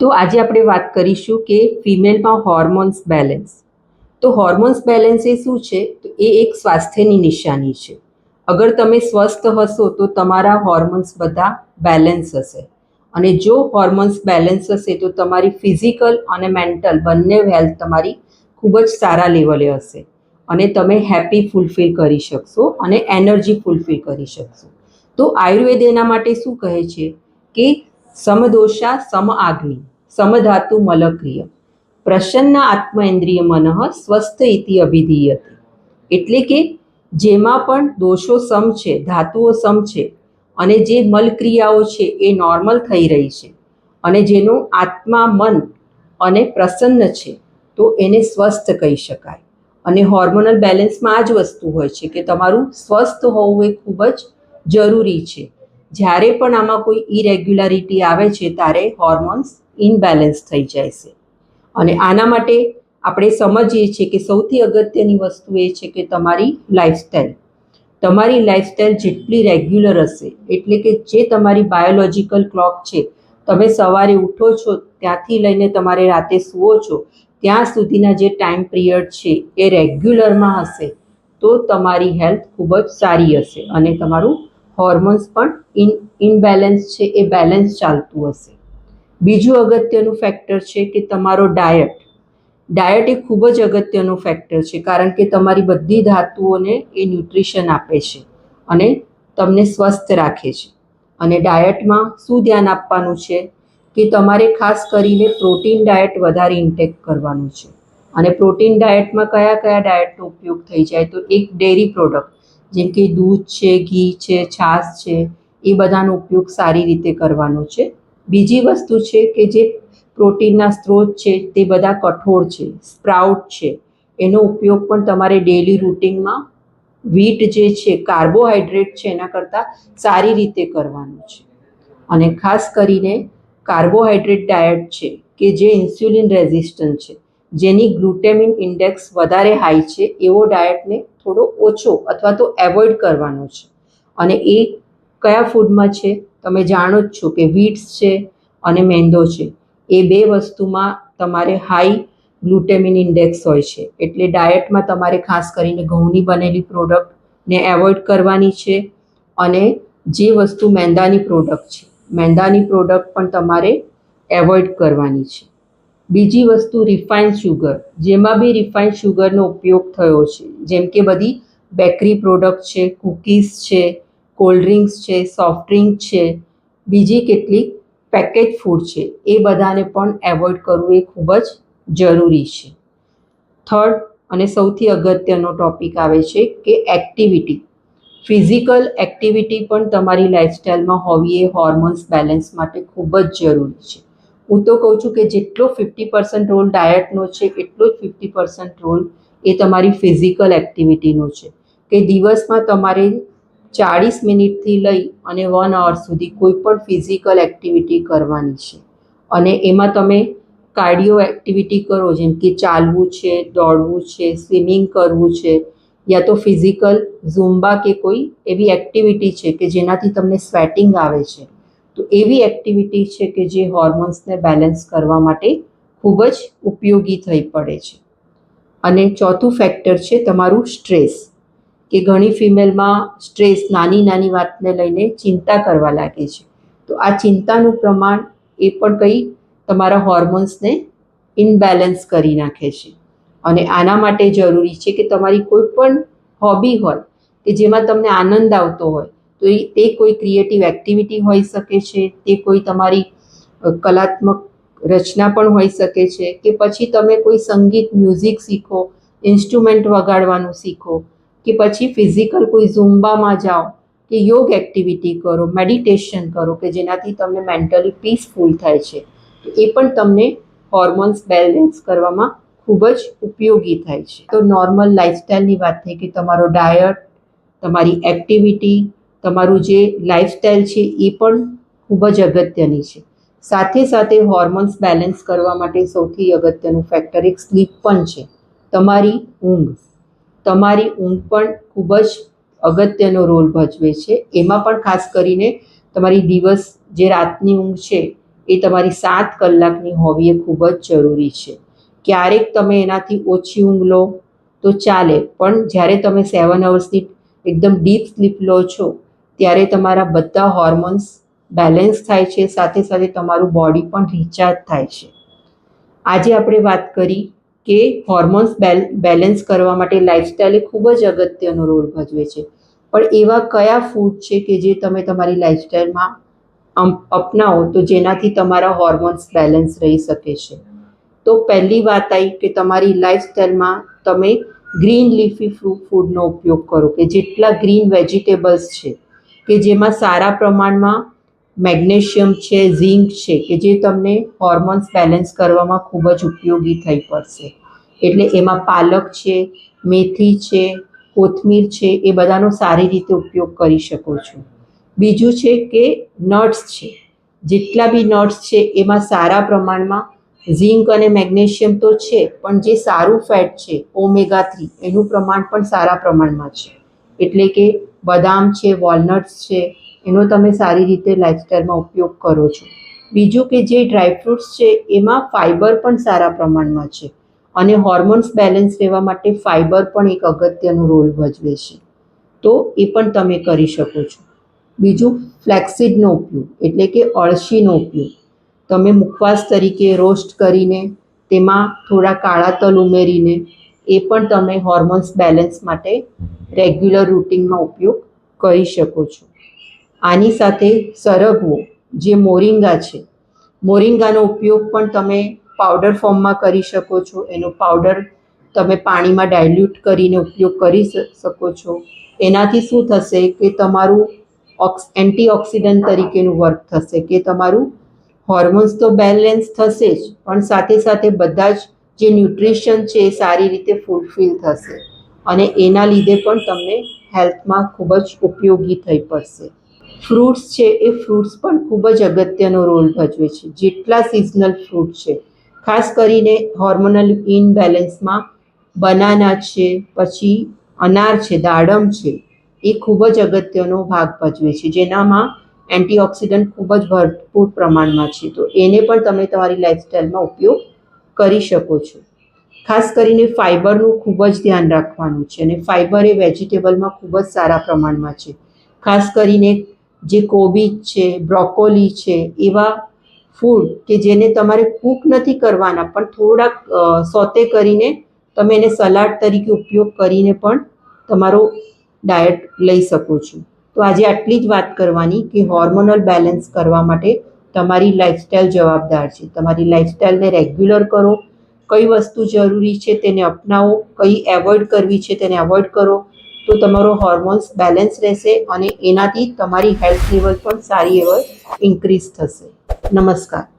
તો આજે આપણે વાત કરીશું કે ફિમેલમાં હોર્મોન્સ બેલેન્સ. તો હોર્મોન્સ બેલેન્સ એ શું છે? તો એ એક સ્વાસ્થ્યની નિશાની છે. અગર તમે સ્વસ્થ હશો તો તમારા હોર્મોન્સ બધા બેલેન્સ હશે. અને જો હોર્મોન્સ બેલેન્સ હશે તો તમારી ફિઝિકલ અને મેન્ટલ બંને હેલ્થ તમારી ખૂબ જ સારા લેવલે હશે. અને તમે હેપી ફૂલફિલ કરી શકશો અને એનર્જી ફૂલફિલ કરી શકશો. તો આયુર્વેદ એના માટે શું કહે છે? કે સમદોષા સમ આગ્નિ સમધાતુ મલક્રિય પ્રસન્ન આત્મેન્દ્રિય મનઃ સ્વસ્થ ઇતિ અભિધીયતે એટલે કે જેમાં પણ દોષો સમ છે, ધાતુઓ સમ છે, અને જે મલક્રિયાઓ છે એ નોર્મલ થઈ રહી છે, અને જેનું આત્મા મન અને પ્રસન્ન છે, તો એને સ્વસ્થ કહી શકાય. અને હોર્મોનલ બેલેન્સમાં આ જ વસ્તુ હોય છે કે તમારું સ્વસ્થ હોવું એ ખૂબ જ જરૂરી છે. જ્યારે પણ આમાં કોઈ ઇરેગ્યુલારિટી આવે છે, ત્યારે હોર્મોન્સ ઇનબેલેન્સ થઈ જાય છે. અને આના માટે આપણે સમજીએ છીએ કે સૌથી અગત્યની વસ્તુ એ છે કે તમારી લાઈફસ્ટાઈલ તમારી લાઈફસ્ટાઈલ જેટલી રેગ્યુલર હશે, એટલે કે જે તમારી બાયોલોજિકલ ક્લોક છે, તમે સવારે ઉઠો છો, ત્યાંથી લઈને તમારે રાતે સૂવો છો, ત્યાં સુધીના જે ટાઈમ પિરિયડ છે એ રેગ્યુલરમાં હશે, તો તમારી હેલ્થ ખૂબ જ સારી હશે અને તમારું હોર્મોન્સ પણ ઇન ઇનબેલેન્સ છે, એ બેલેન્સ ચાલતું હશે. બીજું અગત્યનું ફેક્ટર છે કે તમારો ડાયટ ડાયટ એ ખૂબ જ અગત્યનું ફેક્ટર છે કારણ કે તમારી બધી ધાતુઓને એ ન્યુટ્રિશન આપે છે અને તમને સ્વસ્થ રાખે છે. અને ડાયટમાં શું ધ્યાન આપવાનું છે? કે તમારે ખાસ કરીને પ્રોટીન ડાયટ વધારે ઇન્ટેક કરવાનું છે. અને પ્રોટીન ડાયટમાં કયા કયા ડાયટનો ઉપયોગ થઈ જાય? તો એક ડેરી પ્રોડક્ટ જેમ કે દૂધ છે, ઘી છે, છાશ છે, એ બધાનો ઉપયોગ સારી રીતે કરવાનો છે. બીજી વસ્તુ છે કે જે પ્રોટીનના સ્ત્રોત છે, તે બધા કઠોળ છે, સ્પ્રાઉટ છે. એનો ઉપયોગ પણ તમારે ડેલી રૂટિનમાં વીટ જે છે કાર્બોહાઈડ્રેટ છે, એના કરતાં સારી રીતે કરવાનું છે. અને ખાસ કરીને કાર્બોહાઈડ્રેટ ડાયટ છે કે જે ઇન્સ્યુલિન રેઝિસ્ટન્ટ છે. જેની ગ્લુટેમિન ઇન્ડેક્સ વધારે હાઈ છે, એવો ડાયટને થોડો ઓછો અથવા તો એવોઇડ કરવાનો છે. અને એ કયા ફૂડમાં છે? તમે જાણો જ છો કે વીટ્સ છે અને મેંદો છે. એ બે વસ્તુમાં તમારે હાઈ ગ્લુટેમિન ઇન્ડેક્સ હોય છે. એટલે ડાયટમાં તમારે ખાસ કરીને ઘઉંની બનેલી પ્રોડક્ટને એવોઇડ કરવાની છે અને જે વસ્તુ મેંદાની પ્રોડક્ટ છે, મેંદાની પ્રોડક્ટ પણ તમારે એવોઇડ કરવાની છે. બીજી વસ્તુ રિફાઇન શુગર જેમાં બી રિફાઇન શુગરનો ઉપયોગ થયો છે. જેમ કે બધી બેકરી પ્રોડક્ટ છે કૂકીઝ છે કોલ્ડ ડ્રિંક્સ છે, સોફ્ટ ડ્રિંક છે, બીજી કેટલીક પેકેજ ફૂડ છે. એ બધાને પણ એવોઇડ કરવું એ ખૂબ જ જરૂરી છે. થર્ડ અને સૌથી અગત્યનો ટોપિક આવે છે કે એક્ટિવિટી. ફિઝિકલ એક્ટિવિટી પણ તમારી લાઈફસ્ટાઈલમાં હોવી એ હોર્મોન્સ બેલેન્સ માટે ખૂબ જ જરૂરી છે. હું તો કહું છું કે જેટલો ફિફ્ટી પર્સન્ટ રોલ ડાયટનો છે, એટલો જ ફિફ્ટી પર્સન્ટ રોલ એ તમારી ફિઝિકલ એક્ટિવિટીનો છે. કે દિવસમાં તમારે ચાળીસ મિનિટથી લઈ અને વન અવર સુધી કોઈ પણ ફિઝિકલ એક્ટિવિટી કરવાની છે. અને એમાં તમે કાર્ડિયો એક્ટિવિટી કરો, જેમ કે ચાલવું છે, દોડવું છે સ્વિમિંગ કરવું છે, યા તો ફિઝિકલ ઝુમ્બા કે કોઈ એવી એક્ટિવિટી છે કે જેનાથી તમને સ્વેટિંગ આવે છે. તો એવી એક્ટિવિટી છે કે જે હોર્મોન્સને બેલેન્સ કરવા માટે ખૂબ જ ઉપયોગી થઈ પડે છે. અને ચોથું ફેક્ટર છે તમારું સ્ટ્રેસ કે ઘણી ફિમેલમાં સ્ટ્રેસ, નાની નાની વાતને લઈને ચિંતા કરવા લાગે છે. તો આ ચિંતાનું પ્રમાણ એ પણ કંઈ તમારા હોર્મોન્સને ઇનબેલેન્સ કરી નાખે છે. અને આના માટે જરૂરી છે કે તમારી કોઈ પણ હોબી હોય કે જેમાં તમને આનંદ આવતો હોય, તો એ તે કોઈ ક્રિએટિવ એક્ટિવિટી હોઈ શકે છે, તે કોઈ તમારી કલાત્મક રચના પણ હોઈ શકે છે કે પછી તમે કોઈ સંગીત, મ્યુઝિક શીખો, ઇન્સ્ટ્રુમેન્ટ વગાડવાનું શીખો કે પછી ફિઝિકલ કોઈ ઝુમ્બામાં જાઓ કે યોગ એક્ટિવિટી કરો મેડિટેશન કરો કે જેનાથી તમને મેન્ટલી પીસફુલ થાય છે એ પણ તમને હોર્મોન્સ બેલેન્સ કરવામાં ખૂબ જ ઉપયોગી થાય છે. તો નોર્મલ લાઇફસ્ટાઈલની વાત થઈ કે તમારો ડાયટ તમારી એક્ટિવિટી તમારું જે લાઇફસ્ટાઈલ છે એ પણ ખૂબ જ અગત્યની છે. સાથે સાથે હોર્મોન્સ બેલેન્સ કરવા માટે સૌથી અગત્યનું ફેક્ટર એક સ્લીપ પણ છે. તમારી ઊંઘ. તમારી ઊંઘ પણ ખૂબ જ અગત્યનો રોલ ભજવે છે. એમાં પણ ખાસ કરીને તમારી દિવસ જે રાતની ઊંઘ છે, એ તમારી સાત કલાકની હોવી એ ખૂબ જ જરૂરી છે. ક્યારેક તમે એનાથી ઓછી ઊંઘ લો તો ચાલે, પણ જ્યારે તમે સેવન અવર્સની એકદમ ડીપ સ્લીપ લો છો, ત્યારે તમારા બધા હોર્મોન્સ બેલેન્સ થાય છે, સાથે સાથે તમારું બોડી પણ રિચાર્જ થાય છે. આજે આપણે વાત કરી કે હોર્મોન્સ બેલેન્સ કરવા માટે લાઇફસ્ટાઈલ એ ખૂબ જ અગત્યનો રોલ ભજવે છે. પણ એવા કયા ફૂડ છે કે જે તમે તમારી લાઇફસ્ટાઈલમાં અપનાવો તો જેનાથી તમારા હોર્મોન્સ બેલેન્સ રહી શકે છે? તો પહેલી વાત આવી કે તમારી લાઇફસ્ટાઈલમાં તમે ગ્રીન લીફી ફૂડનો ઉપયોગ કરો કે જેટલા ગ્રીન વેજીટેબલ્સ છે, કે જેમાં સારા પ્રમાણમાં મેગ્નેશિયમ છે, ઝિંક છે, કે જે તમને હોર્મોન્સ બેલેન્સ કરવામાં ખૂબ જ ઉપયોગી થઈ પડશે. એટલે એમાં પાલક છે, મેથી છે, કોથમીર છે, એ બધાનો સારી રીતે ઉપયોગ કરી શકો છો. બીજું છે કે નટ્સ છે. જેટલા બી નટ્સ છે, એમાં સારા પ્રમાણમાં ઝિંક અને મેગ્નેશિયમ તો છે, પણ જે સારું ફેટ છે, ઓમેગા થ્રી, એનું પ્રમાણ પણ સારા પ્રમાણમાં છે. એટલે કે બદામ છે, વોલનટ્સ છે, એનો તમે સારી રીતે લાઇફસ્ટાઈલમાં ઉપયોગ કરો છો. બીજું કે જે ડ્રાયફ્રૂટ્સ છે, એમાં ફાઇબર પણ સારા પ્રમાણમાં છે. અને હોર્મોન્સ બેલેન્સ રહેવા માટે ફાઇબર પણ એક અગત્યનો રોલ ભજવે છે. તો એ પણ તમે કરી શકો છો. બીજું ફ્લેક્સીડનો ઉપયોગ, એટલે કે અળસીનો ઉપયોગ. તમે મુખવાસ તરીકે રોસ્ટ કરીને, તેમાં થોડા કાળા તલ ઉમેરીને, એ પણ તમે હોર્મોન્સ બેલેન્સ માટે રેગ્યુલર રૂટિનમાં ઉપયોગ કરી શકો છો. આની સાથે સરગવો, જે મોરિંગા છે. મોરિંગાનો ઉપયોગ પણ તમે પાવડર ફોર્મમાં કરી શકો છો. એનો પાવડર તમે પાણીમાં ડાયલ્યુટ કરીને ઉપયોગ કરી શકો છો. એનાથી શું થશે કે તમારું ઓક્સ, એન્ટીઓક્સિડન્ટ તરીકેનું વર્ક થશે કે તમારું હોર્મોન્સ તો બેલેન્સ થશે જ, પણ સાથે સાથે બધા જ જે ન્યુટ્રિશન છે એ સારી રીતે ફૂલફિલ થશે. અને એના લીધે પણ તમને હેલ્થમાં ખૂબ જ ઉપયોગી થઈ પડશે. ફ્રૂટ્સ છે એ ફ્રૂટ્સ પણ ખૂબ જ અગત્યનો રોલ ભજવે છે. જેટલા સિઝનલ ફ્રૂટ છે ખાસ કરીને હોર્મોનલ ઇનબેલેન્સમાં બનાના છે, પછી અનાર છે, દાડમ છે, એ ખૂબ જ અગત્યનો ભાગ ભજવે છે. જેનામાં એન્ટીઓક્સિડન્ટ ખૂબ જ ભરપૂર પ્રમાણમાં છે. તો એને પણ તમે તમારી લાઈફસ્ટાઈલમાં ઉપયોગ કરી શકો છો. ખાસ કરીને ફાઇબરનું ખૂબ જ ધ્યાન રાખવાનું છે અને ફાઇબર એ વેજીટેબલમાં ખૂબ જ સારા પ્રમાણમાં છે. ખાસ કરીને જે કોબીજ છે, બ્રોકોલી છે, એવા ફૂડ કે જેને તમારે કૂક નથી કરવાના, પણ થોડાક સોતે કરીને તમે એને સલાડ તરીકે ઉપયોગ કરીને પણ તમારો ડાયટ લઈ શકો છો. તો આજે આટલી જ વાત કરવાની કે હોર્મોનલ બેલેન્સ કરવા માટે તમારી લાઇફસ્ટાઈલ જવાબદાર છે. તમારી લાઇફસ્ટાઈલને રેગ્યુલર કરો. કઈ વસ્તુ જરૂરી છે તેને અપનાવો, કઈ એવોઇડ કરવી છે તેને એવોઇડ કરો, તો તમારો હોર્મોન્સ બેલેન્સ રહેશે અને એનાથી તમારી હેલ્થ લેવલ પણ સારી એવર ઇન્ક્રીઝ થશે. नमस्कार.